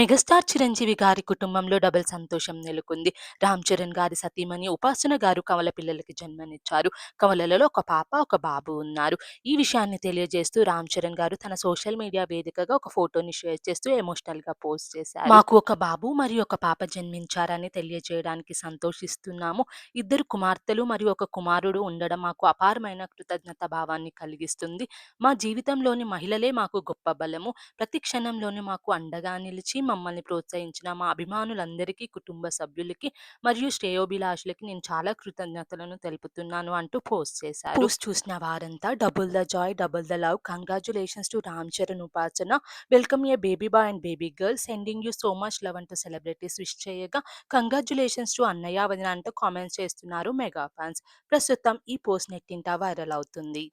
Megastar Chiranjeevi గారి కుటుంబంలో double సంతోషం నెలకొంది. రామ్ చరణ్ గారి సతీమణి ఉపాసన గారు కవల పిల్లలకి జన్మనిచ్చారు. కవలలలో ఒక పాప, ఒక బాబు ఉన్నారు. ఈ విషయాన్ని తెలియజేస్తూ రామ్ చరణ్ గారు తన సోషల్ మీడియా వేదికగా ఒక ఫోటోని షేర్ చేస్తూ ఎమోషనల్‌గా పోస్ట్ చేశారు. మాకు ఒక బాబు మరియు ఒక పాప జన్మించారని తెలియజేయడానికి సంతోషిస్తున్నాము. ఇద్దరు కుమార్తెలు మరియు ఒక కుమారుడు ఉండడం మాకు అపారమైన కృతజ్ఞత భావాన్ని కలిగిస్తుంది. మా జీవితంలోని మహిళలే మాకు గొప్ప బలము. ప్రతి క్షణంలోనూ మాకు అండగా నిలిచి మమ్మల్ని ప్రోత్సహించిన మా అభిమానులందరికీ, కుటుంబ సభ్యులకి మరియు శ్రేయోభిలాషులకి నేను చాలా కృతజ్ఞతలను తెలుపుతున్నాను అంటూ పోస్ట్ చేశారు. పోస్ట్ చూసిన వారంతా double the joy, double the love, congratulations to Ram Charan, Upasana, welcome a baby boy and baby girl, sending you so much love అంటూ సెలబ్రిటీస్ విష్ చేయగా కంగ్రాచులేషన్స్ టు అన్నయ్య, వదిన అంటూ కామెంట్స్ చేస్తున్నారు మెగా ఫ్యాన్స్. ప్రస్తుతం ఈ పోస్ట్ నెట్టింట viral అవుతుంది.